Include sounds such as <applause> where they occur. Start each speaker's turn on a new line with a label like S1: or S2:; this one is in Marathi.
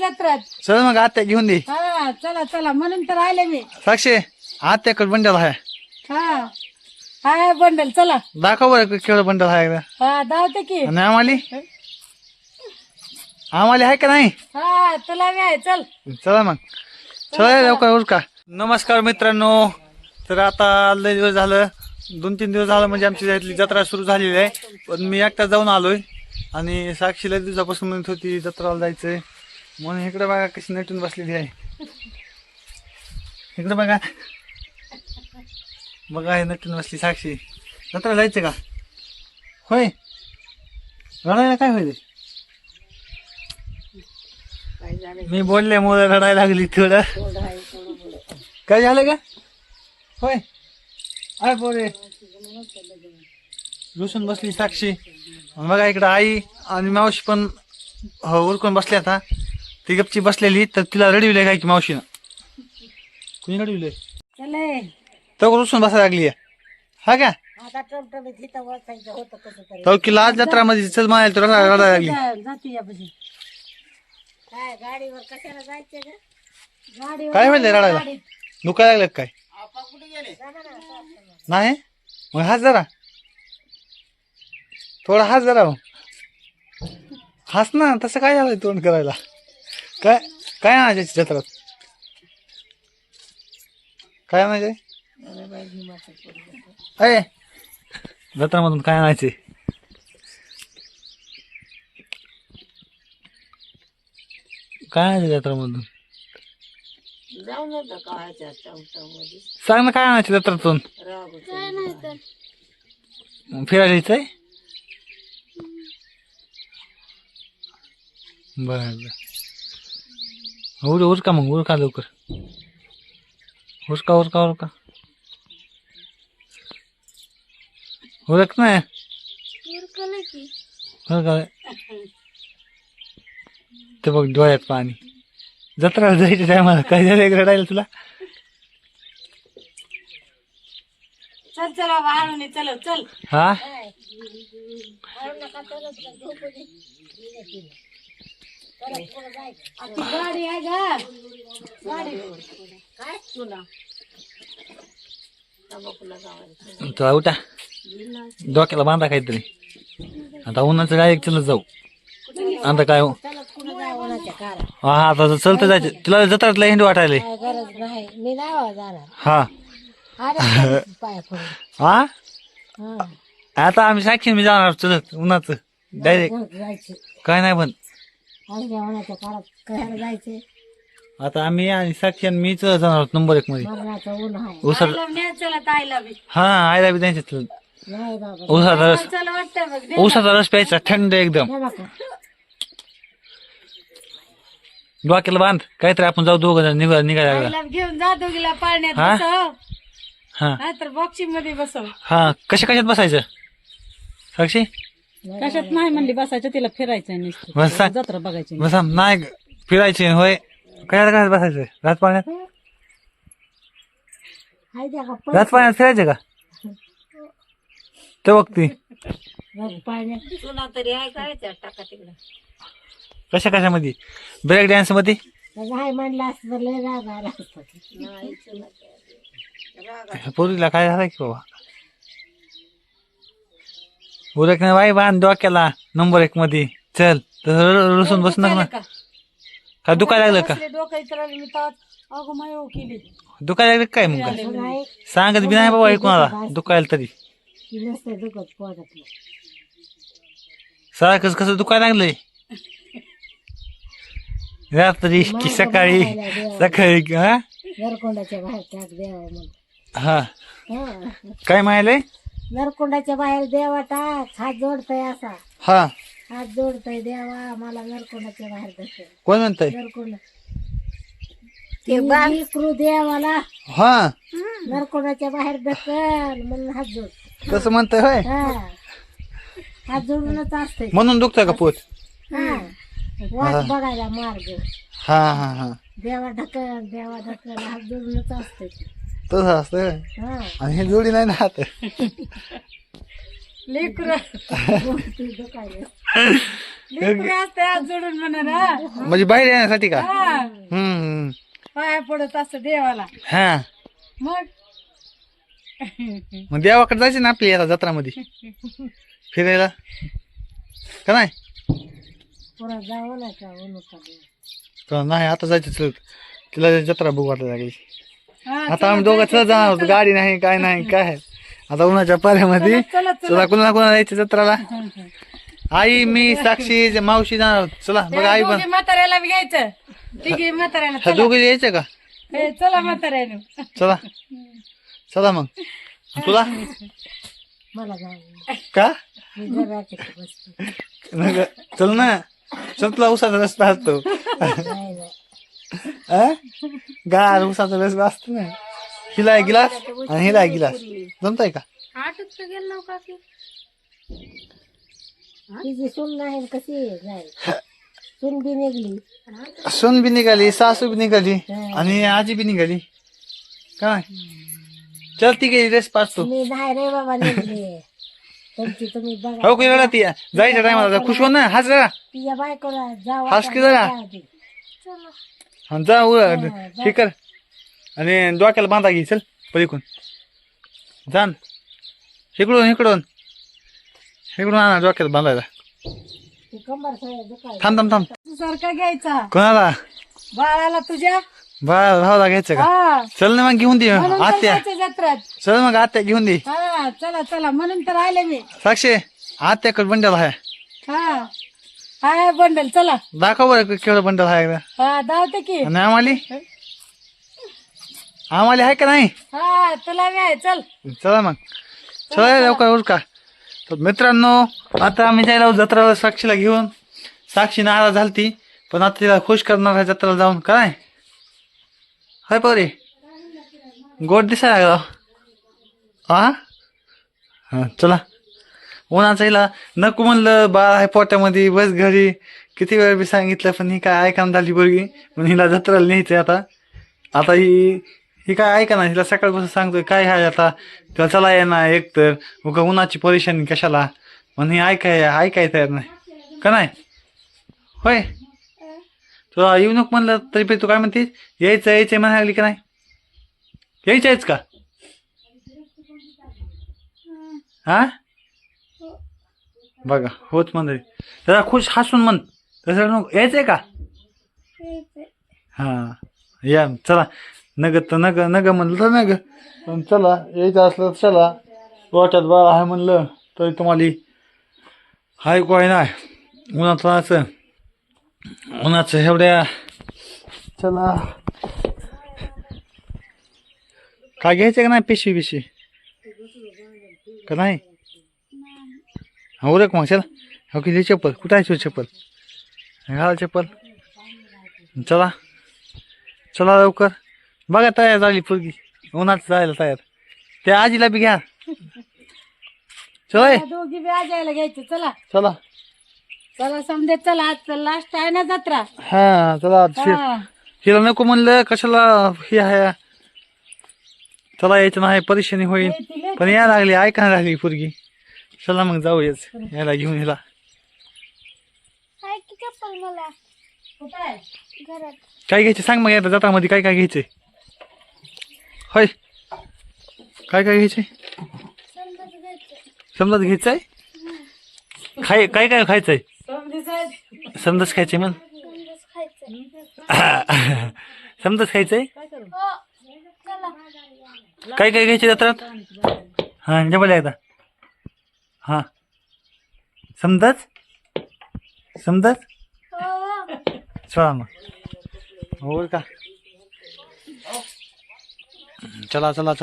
S1: जत्रात.
S2: चल मग आत्या घेऊन दे.
S1: हा चला चला. म्हणून तर आले मी.
S2: साक्षी आत्याकडे बंडल आहे
S1: हा. हाय बंडल चला.
S2: दाखव बरं केवढं बंडल आहे एकदा.
S1: हा धावते की.
S2: आणि आम्हाली आम्हाला आहे का नाही?
S1: हा तुला बी आहे. चल.
S2: चला मग. चला. लवकर उरका. नमस्कार मित्रांनो. तर आता लय दिवस झालं. दोन तीन दिवस झालं म्हणजे आमची इथली जत्रा सुरू झालेली आहे. पण मी एकटा जाऊन आलोय. आणि साक्षी लय दिवसापासून म्हणत होती जत्राला जायचंय. म्हणून इकडे बघा कशी नटून बसलेली आहे. इकडे बघा. बघा हे नटून बसली साक्षी. जत्रा जायचं का? होय. रडायला काय होईल? मी बोलल्यामुळे रडायला लागली थोडं. काय झालं का? होय. आय बोरे रुसून बसली साक्षी. बघा इकडं आई आणि मावशी पण हो, उरकून बसली आता. ती गपची बसलेली तर तिला रडविले काय की मावशीनं? कुणी रडविले
S1: चले.
S2: तर रुसून बसायला लागली हा का?
S1: आता टमटमीत इथं वाचायचं होतं कसं तरी.
S2: तो की लाज जत्रामध्ये चल म्हणायला तर रडायला रडायला लागली.
S1: जाती या पाशी. काय गाडीवर कशाला जायचं ग गाडीवर
S2: काय म्हणले रडायला. दुखायला लागलं काय? नाही? मग हाच जरा. थोडा हाच जरा. हो. हास ना तसं काय झालं तोंड करायला? काय काय आणायचे जत्रात काय आणायचे अय जत्रामधून काय आणायचे काय आणायचे जत्रामधून?
S1: जाऊन येतं काळाच्या चमचमध्ये
S2: सांग ना काय आणायचे जत्रातून?
S1: तर
S2: मग फिरायला यायचंय बर बर. उर उरका मग उरका लवकर. उरका उरका उरका. उरक ना. उरका ते बघ डोळ्यात पाणी. जत्रा जायच्या टायमाला काय झालं एक रडायला तुला?
S1: चल चल चल
S2: हा?
S1: आता गाडी आहे का गाडी. काय? तुला.
S2: तुला उठा. डोक्याला बांधा काहीतरी. आता उन्हाचं डायरेक्ट चलत जाऊ. आता काय हो?
S1: कुठं कारा
S2: हा आता चलत जायचं. तुला जत्रातला हिंदू वाटायले.
S1: काय गरज नाही. मी नाही जाणार.
S2: हा.
S1: अरे पाय पडून
S2: हा?
S1: हा.
S2: आता आम्ही साक्षी मी जाणार चलत उन्हाचं. डायरेक्ट
S1: जायचे.
S2: काय नाही पण.
S1: काळात जायचे
S2: आता आम्ही आणि साक्षी आणि मीच जाणार आहोत नंबर एक मध्ये.
S1: मरणाचं ऊन आहे.
S2: हा आयला बी
S1: नाही बाबा.
S2: उसाचा रस
S1: चला वाटतं बघ दे.
S2: उसाचा रस प्यायचा थंड एकदम. डोक्याला बांध काहीतरी आपण जाऊ दोघं जण निघा निघायला लागला.
S1: घेऊन जा दोघीला पाण्यात
S2: हा?
S1: बसव.
S2: हा.
S1: नाहीतर बॉक्सिंगमध्ये बसव.
S2: हा कशा कशात बसायचं? साक्षी?
S3: कशात नाही म्हणली बसायचं तिला फिरायचं
S2: बस.
S3: जत्रा बघायची.
S2: बसा नाही फिरायचे होय. काय काय बसायचं रात पाण्यात
S1: हाय द्या का
S2: रात पाण्यात फिरायचं का? ते बघ ती
S1: बघ पाण्यात तुला तरी आहे काय त्या टाका तिकडं.
S2: कशा कशामध्ये? ब्रेक डान्समध्ये
S1: नाही म्हणलं असतं तर लय राग आला असता.
S2: ह्या पोरीला काय झालं की बाबा? उरक नाही बाई बांध डोक्याला नंबर एक मध्ये. चल तर रुसून बस ना
S1: का?
S2: काय दुखायला लागलं का?
S1: डोकं इतर मी तर अगो माय हो केली.
S2: दुखायला लागलं काय मग? काय?
S1: नाही
S2: सांगत बी नाही बाबा कोणाला दुखायला तरी.
S1: की नसते दुखत पोटातलं
S2: सारखंच कसं दुखायला लागलंय? रात्री की सकाळी सकाळी की, हा?
S1: नरकोंडाच्या बाहेर टाक देवा म्हणून.
S2: हा.
S1: हा.
S2: काय माहिलंय
S1: नरकोंडाच्या बाहेर देवा टाक हात जोडतय असा.
S2: हा.
S1: हात जोडतय देवा मला नरकोंडाच्या बाहेर धर
S2: कोण म्हणतंय?
S1: नरकोंड. ते क्रू देवाला.
S2: हा.
S1: नरकोंडाच्या बाहेर ढकल म्हणून हात जोड.
S2: तसं म्हणतंय होय?
S1: हा. हात जोडूनच असतंय.
S2: म्हणून दुखतंय का पोट?
S1: हा. वाट बघायला मार्ग.
S2: हा हा हा.
S1: देवा ढकल देवा ढकल हात जोडूनच असतंय.
S2: तसं असतं.
S1: हा
S2: आणि हे जोडी नाही ना
S3: लेकर जोडून म्हणा ना
S2: म्हणजे बाहेर येण्यासाठी का हम्म
S3: पाया पडत असत देवाला
S2: हा
S3: मग
S2: मग देवाकडे जायचं ना आपल्या याला जत्रामध्ये फिरायला का नाही
S1: पुरा जावं
S2: नाही आता जायचं तिला जत्रा बघू वाटायला लागली
S3: हा,
S2: आता आम्ही दोघं चला जाणार होतो गाडी नाही काय नाही काय आता उन्हाच्या पाऱ्यामध्ये
S3: चला
S2: चला कुणाला कुणाला यायचं जत्राला? आई मी साक्षी मावशी जाणार. आहोत. चला बघा आई पण.
S3: दोघी म्हाताऱ्याला घ्यायचं. तिघी म्हाताऱ्याला
S2: ह्या
S3: चला.
S2: दोघे यायचं का?
S3: चला म्हाताऱ्यानं
S2: चला. चला मग. तुला?
S1: मला
S2: का? चल ना. चल तुला उसाचा रस्ता असतो
S1: नाही?
S2: गार उसाचा रस्ता असतो ना हिला एक गिलास आणि हिला एक गिलास जमताय का
S1: तिची सून नाही कशी जाईल सून बी निघली
S2: सून बी निघाली सासू बी निघाली आणि आजी बी निघाली काय चल ती गेली रेस पाचतो
S1: मी नाही रे बाबा निघली त्यांची तुम्ही बघा
S2: हो की ती जायच्या टायमाला खुश हो ना हस जरा
S1: तिच्या बायकोला जाऊ
S2: हास की जरा. आणि जा हे कर आणि डोक्याला बांधा घे चल पलीकडून जाण इकडून इकडून. इकडून आणा डोक्याला बांधायला.
S1: कंबर सगळं दुखायला.
S2: थांब थांब थांब.
S3: सारखा घ्यायचा.
S2: कोणाला?
S3: बाळाला तुझ्या?
S2: भावाला घ्यायचं का?
S3: हा.
S2: चल ना मग घेऊन दे.
S3: म्हणून तर
S2: आत्या.
S3: जायचं जत्रात.
S2: चल मग आत्या घेऊन दे.
S3: हा चला चला. म्हणून तर आले मी.
S2: साक्षी आत्याकडे बंडल आहे.
S3: हा. हाय बंडल चला.
S2: दाखव बरं केवढं बंडल आहे एकदा.
S3: हा धावते की.
S2: आणि आम्हाली आम्हाला आहे का नाही?
S3: हा तुला बी आहे चल.
S2: चला मग. चला लवकर उरका. तर मित्रांनो आता आम्ही जायला जत्राला साक्षीला घेऊन. साक्षी नाराज झालती पण आता तिला खुश करणार आहे जत्राला जाऊन काय हाय परे. गोड दिसायला लागला. हा हा चला. उन्हाचा हिला नको म्हणलं बाळ आहे पोट्यामध्ये बस घरी. किती वेळ बी सांगितलं पण ही काय ऐकाना झाली पोरगी? पण हिला जत्राला न्यायचंय आता. आता ही ही काय ऐका ना हिला सकाळपासून सांगतोय काय आहे आता? त्याला चला ये ना एक तर. उगा उन्हाची परेशानी कशाला? म्हणून हे ऐकाय ऐकाय तयार नाही. का नाही? होय? तुला येऊ नको म्हणलं तरी पण तू काय म्हणते यायचं यायचं म्हणायला लागली का नाही? यायचं आहेच का? हा? बघा होत म्हणते जरा खुश हसून म्हण. तसं नको यायचंय का? हा या चला. नग तर नग नग म्हणलं तर नग. पण चला यायचं असलं तर चला. वाट्यात बाळा आहे म्हणलं तरी तुम्हाला हाय काय नाही उन्हाचं असं. उन्हाचं एवढ्या. चला. काय घ्यायचं का नाही? पिशवी पिशवी. का नाही? हा मग चला. हो किती चप्पल. कुठं आहे चप्पल? घाल चप्पल. चला. चला लवकर. बघा तयार झाली पोरगी. उन्हात जायला तयार. त्या आजीला बी घ्या. चला
S3: दोघी बी आजायला घ्यायचे. चला.
S2: चला.
S3: चला समजे चला. आज लास्ट आहे ना जत्रा.
S2: हा चला
S3: हा.
S2: हिला नको म्हणलं कशाला हे आहे? चला यायचं नाही परेशानी होईल पण या लागली ऐका लागली पोरगी. चला मग जाऊयाच याला घेऊन
S3: आहे?
S2: काय घ्यायचे? सांग मग आता जत्रामध्ये काय काय घ्यायचे? होय. काय काय घ्यायचे? समजा घ्यायचंय? खाय काय काय खायचंय? समजाच खायचंय मग <coughs> समजाच खायचंय. काय काय घ्यायचे जत्रात हा जमले एकदा. हा. समजाच समजाच चला मग. हो का चला चला चला.